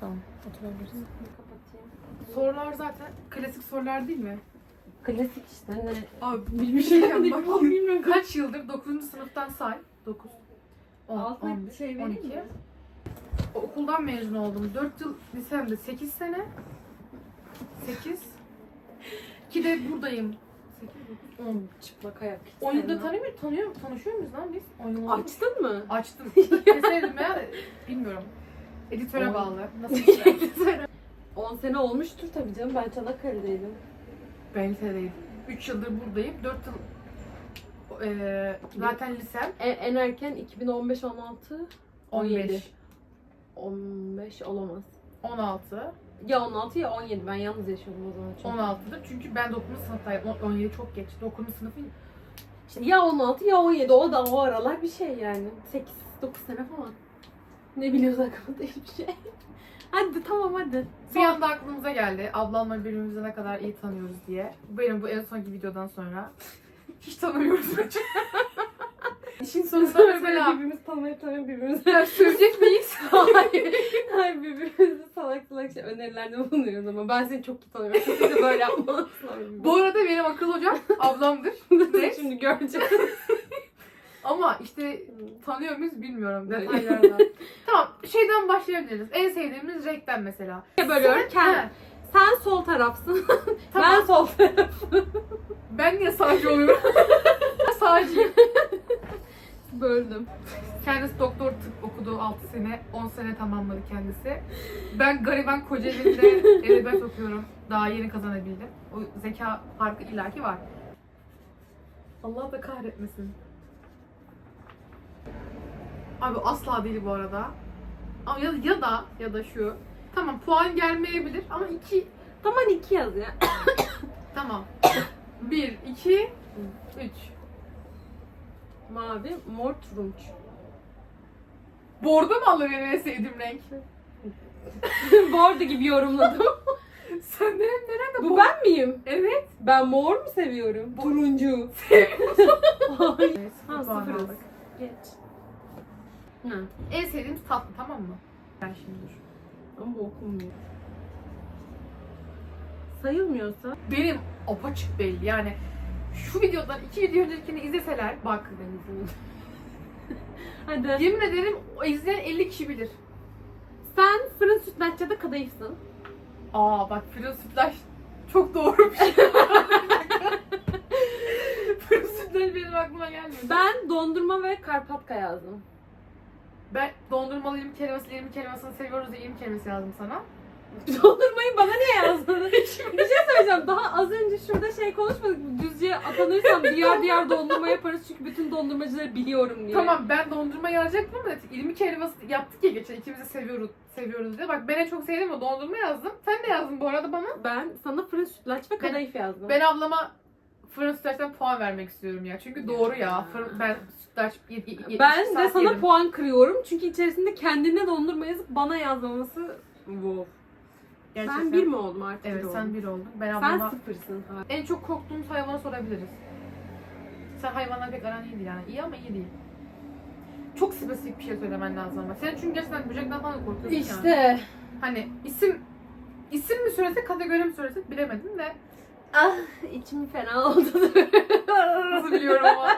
Tamam. Oturabilirsin. Kapatayım. Sorular zaten klasik sorular değil mi? Klasik işte ne? Abi bir şey diyeceğim bak. bilmiyorum. Kaç yıldır 9. sınıftan say. 9. 10, Altına 11, şey vereyim 12. mi? O- Okuldan mezun oldum. 4 yıl lisemde 8 sene. 8. Ki de buradayım. 8, 10. Çıplak ayak. hiç 10 yılda tanıyor, tanıyor, tanışıyor muyuz lan biz? 10 yıl oldu. Açtın mı? Açtım. Keserim ya. Bilmiyorum. Editöre bağlı. Nasıl editöre? 10 sene olmuştur tabii canım. Ben Çanakkale'deydim. Ben lisedeydim. 3 yıldır buradayım. 4 yıl eee zaten lisem En, en erken 2015 16 17. 15. 15 olamaz. 16. Ya 16 ya 17. Ben yalnız yaşıyordum o zaman. çünkü. 16'dır. Çünkü ben 9. sınıftaydım. On- 17 çok geç. 9. sınıfın İşte ya 16 ya 17. O da o aralar bir şey yani. 8 9 sene falan. Ne biliyoruz hakkında hiçbir şey. Hadi tamam hadi. bir anda aklımıza geldi. Ablamla birbirimizi ne kadar iyi tanıyoruz diye. Benim bu en sonki videodan sonra hiç tanımıyoruz. İşin sonunda sonunda mesela- mesela birbirimizi tanımayıp tanımayıp birbirimizi söyleyecek miyiz? Hayır. Hayır birbirimizi salak salak şey önerilerde bulunuyoruz ama ben seni çok iyi tanıyorum. Siz de böyle yapmalısın. bu arada benim akıl hocam ablamdır. şimdi göreceğiz. Ama işte tanıyor muyuz bilmiyorum detaylardan. tamam şeyden başlayabiliriz. En sevdiğimiz renkten mesela. Bölüyorum. He, Kend- Sen sol tarafsın. tamam. Ben sol tarafım. Ben niye sağcı oluyorum? Sağcıyım. Böldüm. Kendisi doktor tıp okudu 6 sene, 10 sene tamamladı kendisi. Ben gariban Kocaeli'nde edebiyat okuyorum. Daha yeni kazanabildim. O zeka farkı illaki var. Allah da kahretmesin. Abi asla değil bu arada. Ama ya, ya da ya da şu. Tamam puan gelmeyebilir ama 2 Tamam iki yaz ya. tamam. 1 2 3 Mavi, mor, turunç. Bordo mu alır benim en sevdiğim renk? Bordo gibi yorumladım. Sen de nerede Bu ben miyim? Evet. Ben mor mu seviyorum? Turuncu. Evet, Ha aldık. Geç. Ha. En sevdiğimiz tatlı tamam mı? Ben şimdi dur. Ama bu okunmuyor. Sayılmıyorsa Benim apaçık belli yani şu videodan iki video öncekini izleseler bak ben izlemedim. Hadi. yemin ederim o izleyen 50 kişi bilir. Sen fırın sütlaççıda kadayıfsın. Aa bak fırın sütlaç çok doğru bir şey. fırın sütlaç benim aklıma gelmedi. Ben, Ben dondurma ve karpatka yazdım. Ben dondurmalı ilim kelimesi, ilim kelimesini seviyoruz diye ilim kelimesi yazdım sana. Dondurmayı bana niye yazdın? bir şey söyleyeceğim. Daha az önce şurada şey konuşmadık mı? Düzce'ye atanırsam diğer diğer dondurma yaparız çünkü bütün dondurmacıları biliyorum diye. Tamam ben dondurma yazacaktım ama ilmi kelimesi yaptık ya geçen ikimiz de seviyoruz seviyoruz diye. Bak ben en çok sevdiğim o dondurma yazdım. Sen de yazdın bu arada bana. Ben sana fırın sütlaç ve kadayıf yazdım. Ben ablama fırın sütlaçtan puan vermek istiyorum ya. Çünkü doğru ya. Fırın, ben sütlaç Ben saat de sana yedim. puan kırıyorum çünkü içerisinde kendine dondurma yazıp bana yazmaması wow. Gerçekten. Ben bir mi oldum artık? Evet bir sen oldum. bir oldun. Ben Sen ablama sıfırsın. en çok korktuğumuz hayvanı sorabiliriz. Sen hayvanlar pek aran iyi değil yani. İyi ama iyi değil. Çok spesifik bir şey söylemen lazım ama. Sen çünkü gerçekten böcekten falan korkuyorsun ya. İşte. Hani isim isim mi söylesek kategori mi söylesek bilemedim de. Ah içim fena oldu. Nasıl biliyorum ama.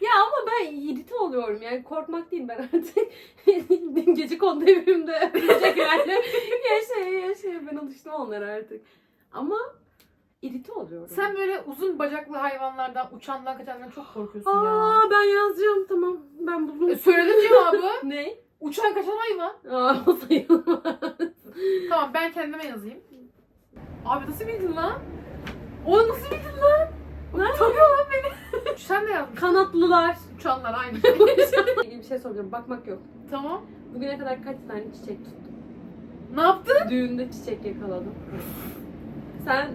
ya ama ben irite oluyorum yani korkmak değil ben artık dün gece kondu evimde böceklerle yaşaya yaşaya ben alıştım onlara artık. Ama irite oluyorum. Sen böyle uzun bacaklı hayvanlardan, uçandan, kaçandan çok korkuyorsun ya. Aa ben yazacağım tamam ben buldum. E, söyledim cevabı. ne? Uçan kaçan hayvan. Aa o sayılmaz. Tamam ben kendime yazayım. Abi nasıl bildin lan? Oğlum nasıl bildin lan? Ne? Tanıyor lan beni. Sen de yazdın. Kanatlılar. Uçanlar aynı şey. İlgili bir şey soracağım bakmak yok. tamam. Bugüne kadar kaç tane çiçek tuttun? Ne yaptın? Düğünde çiçek yakaladım. Sen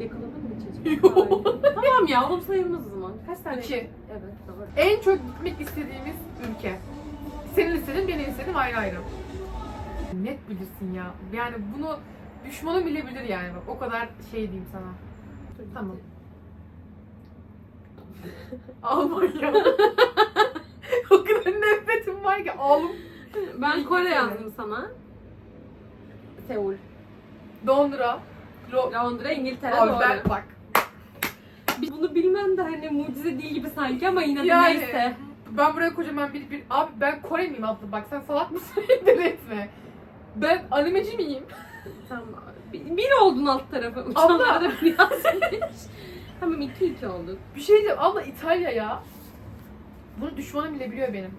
yakaladın mı çiçek? Yok. Tamam ya oğlum sayılmaz o zaman. Kaç tane? İki. Evet doğru. En çok gitmek istediğimiz ülke. Senin istediğin, benim istediğim ayrı ayrı. Net bilirsin ya. Yani bunu düşmanı bile bilir yani. Bak, o kadar şey diyeyim sana. Tamam. Almanya. o kadar nefretim var ki ağlım. Ben Kore yazdım sana. Seul. Londra. Lo Londra, İngiltere Abi doğru. ben bak. Bunu bilmem de hani mucize değil gibi sanki ama yine de Yani. neyse. Ben buraya kocaman bir, bir... Abi ben Kore miyim abla bak sen salak mısın? Deli etme. Ben animeci miyim? Tamam. Bir, bir oldun alt tarafı. Abla. Uçanlara da bir yazmış. tamam iki iki olduk. Bir şey diyeceğim abla İtalya ya. Bunu düşmanım bile biliyor benim.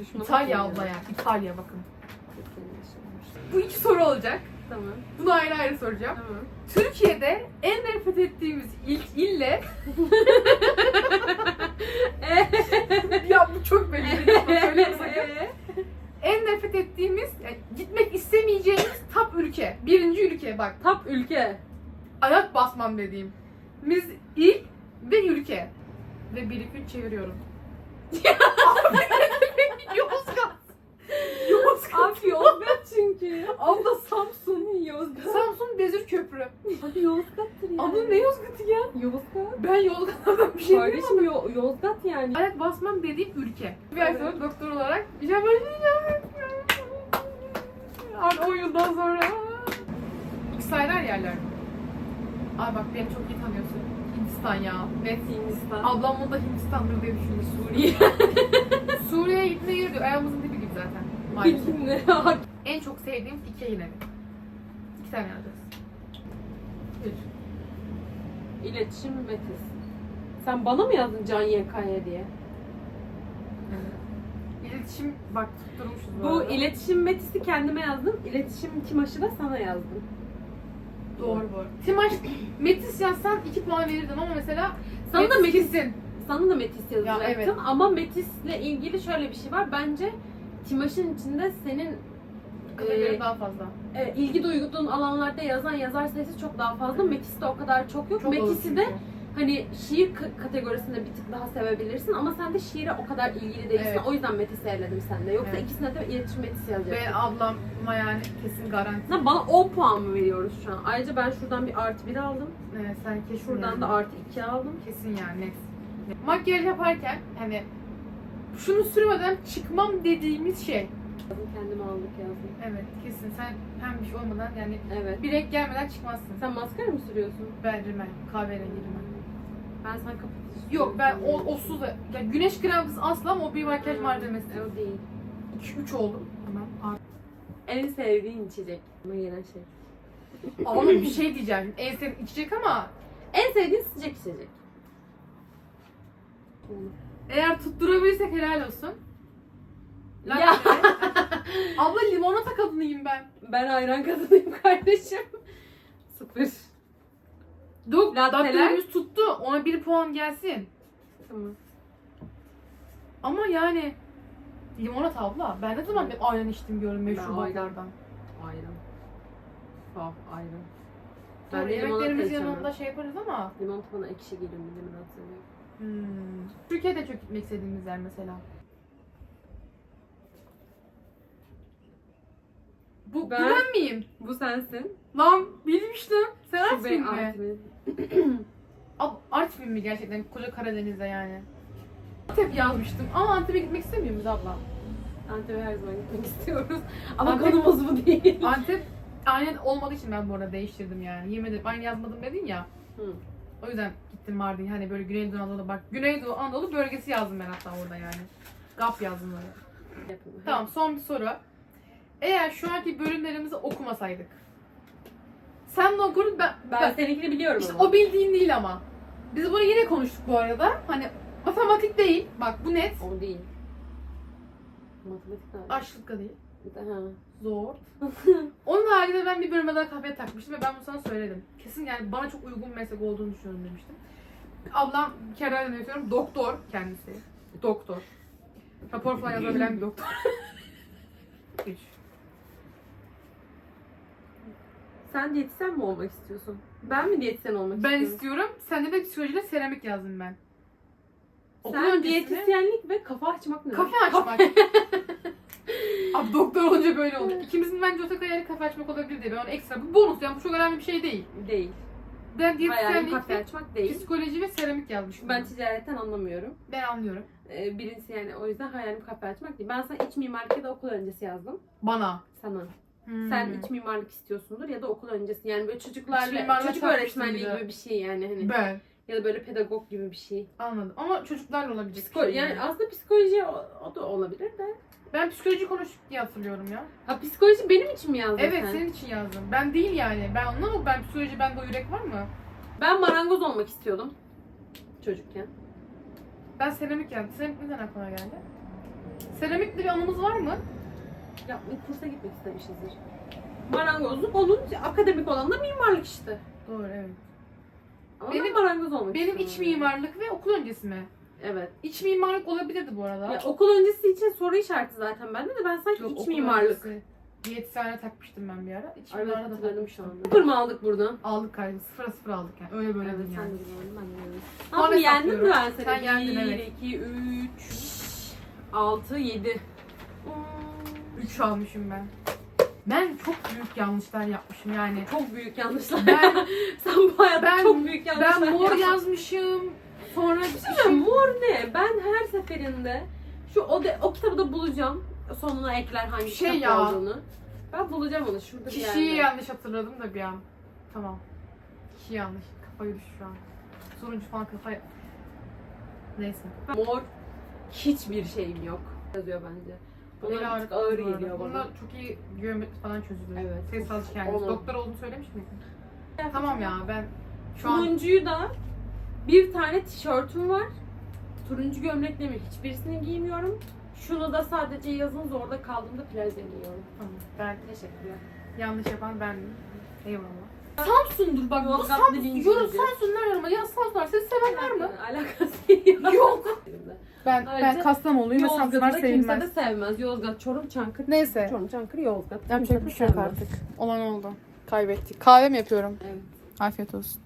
Düşman İtalya olmuyor. abla ya. İtalya bakın. Bu iki soru olacak. Tamam. Bunu ayrı ayrı soracağım. Tamam. Türkiye'de en nefret ettiğimiz ilk ille ya bu çok belli. Söyleme sakın. En nefret ettiğimiz, yani gitmek istemeyeceğimiz top ülke. Birinci ülke bak. Tap ülke. Ayak basmam dediğim. Biz il ve ülke. Ve bir iki üç çeviriyorum. Yozgat. Yozgat. Abi Yozgat çünkü. Abla Samsun. Yozgat. Samsun Bezir Köprü. Abi Yozgat'tır ya. Abla ne Yozgat'ı ya? Yozgat. Ben Yozgat'tan bir şey bilmiyorum. Kardeşim Yo- Yozgat yani. Ayak basmam dediğim ülke. Bir ay sonra doktor olarak işe başlayacağım. Artık 10 yıldan sonra. Yükseler yerler. Ay bak beni çok iyi tanıyorsun. Hindistan ya. Net. Hindistan. Ablam bunu da Hindistan'dır diye düşündüm. Suriye. Suriye'ye gitmeye yürüdü. Ayağımızın dibi gibi zaten. Maalesef. Ne? en çok sevdiğimiz iki yine. İki tane yazacağız. Üç. İletişim Metis. Sen bana mı yazdın Can YK'ya diye? İletişim bak tutturmuşuz bu, Bu arada. iletişim Metis'i kendime yazdım. İletişim Timaş'ı da sana yazdım. Doğru bu. Timaş, Metis yazsan 2 puan verirdim ama mesela Sana da Metis, kesin. sana da Metis yazacaktım. Ya, evet. Ama Metis'le ilgili şöyle bir şey var. Bence Timaş'ın içinde senin e, daha fazla. e, ilgi duyduğun alanlarda yazan yazar sayısı çok daha fazla. Metis'te o kadar çok yok. Metis'i de çünkü. Hani şiir kategorisinde bir tık daha sevebilirsin ama sen de şiire o kadar ilgili değilsin. Evet. O yüzden Metis'i eledim sende. Yoksa Evet. ikisine de iletişim Metis yazacaktım. Ve ablama yani kesin garanti. Sen bana 10 puan mı veriyoruz şu an? Ayrıca ben şuradan bir artı 1 aldım. Evet sen kesin Şuradan yani. da artı 2 aldım. Kesin yani net. Makyaj yaparken hani şunu sürmeden çıkmam dediğimiz şey. Kendime aldık yazdım. Evet kesin sen pembiş olmadan yani Evet. bir renk gelmeden çıkmazsın. Sen maskara mı sürüyorsun? Ben rimel, kahverengi rimel. Ben sana kapatıcı Yok ben o, o su da, ya güneş kremsiz asla ama o bir makyaj malzemesi. O değil. 2-3 oldu. Tamam. En sevdiğin içecek. Bana gelen şey. Ama bir şey diyeceğim. En sevdiğim içecek ama En sevdiğin sıcak içecek. eğer tutturabilirsek helal olsun. Latte. Ya. Abla limonata kadınıyım ben. Ben ayran kadınıyım kardeşim. Sıfır. Dok, Latteler? lattelerimiz tuttu. Ona bir puan gelsin. Tamam. Ama yani limonata abla. Ben ne zaman bir ayran içtim diyorum meşrubatlardan. Ayran. Saf ayran. Ben Ben de limonata içemem. yanında şey yaparız ama. Limonata bana ekşi geliyor. Rahatsız ediyor. Hmm. Türkiye'de çok gitmek istediğimiz yer mesela. Bu Ben- ben, miyim? Bu sensin. Lan bilmiştim. Sen Artvin mi? Artvin. Ab- Artvin mi gerçekten? Koca Karadeniz'de yani. Antep yazmıştım ama Antep'e gitmek istemiyor muyuz abla? Antep'e her zaman gitmek istiyoruz. Ama Antep- konumuz bu değil. Antep aynen olmadığı için ben bu arada değiştirdim yani. Yemin ederim aynı yazmadım dedin ya. Hı. O yüzden gittim Mardin hani böyle Güneydoğu Anadolu bak Güneydoğu Anadolu bölgesi yazdım ben hatta orada yani. GAP yazdım öyle. Yapın. Tamam son bir soru. Eğer şu anki bölümlerimizi okumasaydık. Sen de okurdun ben, Ben ben seninkini biliyorum işte ama. o bildiğin değil ama. Biz bunu yine konuştuk bu arada. Hani matematik değil. Bak bu net. O değil. Matematik nerede? Açlık da değil. Ha. Zor. Onun haricinde ben bir bölüme daha kafaya takmıştım ve ben bunu sana söyledim. Kesin yani bana çok uygun bir meslek olduğunu düşünüyorum demiştim. Ablam bir kere daha yönetiyorum. Doktor kendisi. Doktor. Rapor falan yazabilen bir doktor. Üç. Sen diyetisyen mi olmak istiyorsun? Ben mi diyetisyen olmak Ben istiyorum? istiyorum. Sen de de psikolojiyle seramik yazdım ben. Okul Sen öncesinde- diyetisyenlik ve kafa açmak ne? Kafe açmak. Abi doktor olunca böyle oldu. İkimizin bence ortak hayali kafe açmak olabilir diye. Ben onu ekstra bir bonus yani bu çok önemli bir şey değil. Değil. Ben Hayalim diyetisyenlik, kafe açmak değil. psikoloji ve seramik yazmıştım. Ben ticaretten anlamıyorum. ben anlıyorum. Ee, birincisi yani o yüzden hayalim kafe açmak değil. Ben sana iç mimarlık ya da okul öncesi yazdım. Bana. Sana. Sen Hmm. iç mimarlık istiyorsundur ya da okul öncesi. Yani böyle çocuklarla çocuk öğretmenliği gibi bir şey yani hani. Ben Ya da böyle pedagog gibi bir şey. anladım. Ama çocuklarla olabilecek Psiko bir şey. yani yani. aslında psikoloji o, o da olabilir de. Ben psikoloji konuştuk diye hatırlıyorum ya. Ha psikoloji benim için mi yazdın Evet sen? senin için yazdım. Ben değil yani. Ben anlamadım. Ben psikoloji bende o yürek var mı? Ben marangoz olmak istiyordum. Çocukken. Ben seramik yazdım. Seramik neden aklına geldi? Seramikle bir anımız var mı? Ya kursa gitmek istemişizdir. Marangozluk onun akademik olan da mimarlık işte. Doğru evet. Ama Benim- ben marangoz olmak Benim iç mimarlık ve okul öncesi mi? Evet. İç mimarlık olabilirdi bu arada. Ya, okul öncesi için soru işareti zaten bende de ben sanki Yok, iç mimarlık. öncesi. Diyetisyene takmıştım ben bir ara. İç Evet mimarlık hatırladım şu takmıştım. anda. Sıfır mı aldık buradan? Aldık kaybı. Sıfıra sıfır aldık yani. Öyle böyle Evet değil sen yani. de ben de Abi yendim mi ben seni? Sen yendin, 1, evet. 2, 3, 6, 7. 3 almışım ben. Ben çok büyük yanlışlar yapmışım yani. Çok büyük yanlışlar. Ben Sen bu hayatta Ben- çok büyük yanlışlar ben mor yaptın. yazmışım. Sonra bir şey mor ne? Ben her seferinde şu o, de, o kitabı da bulacağım. Sonuna ekler hangi Şey kitap ya. olduğunu. Ben bulacağım onu şurada bir Kişiyi yerde. yanlış hatırladım da bir an. Tamam. Kişi yanlış. Kafayı düştü şu an. Soruncu falan kafayı... Neyse. Mor hiçbir şeyim yok. Yazıyor bence. Bana Bana bir tık ağır geliyor bana. çok iyi geometri falan çözülüyor. Evet. Sayısal kendisi. Onu. Doktor olduğunu söylemiş miydin? Tamam ya ben şu an Turuncuyu da bir tane tişörtüm var. Turuncu gömlekle mi hiçbirisini giymiyorum. Şunu da sadece yazın zorda kaldığımda plajda giyiyorum. tamam. Ben Teşekkürler. yanlış yapan bendim. Eyvallah. Samsun'dur bak. Bu Yozgat Samsun. bilinci Yorum dedi. Samsunlar yoruma. Ya Samsunlar sizi seven var mı? Alakası yok. Yok. Ben Ayrıca ben Kastamonluyum ve Yozgat'ı Samsunlar da kimse de sevilmez. sevmez. Yozgat, Çorum, Çankırı. Neyse. Çorum, Çankırı, Yozgat. Yapacak Kimse bir de şey yok sevmez. artık. Olan oldu. Kaybettik. Kahve mi yapıyorum? Evet. Afiyet olsun.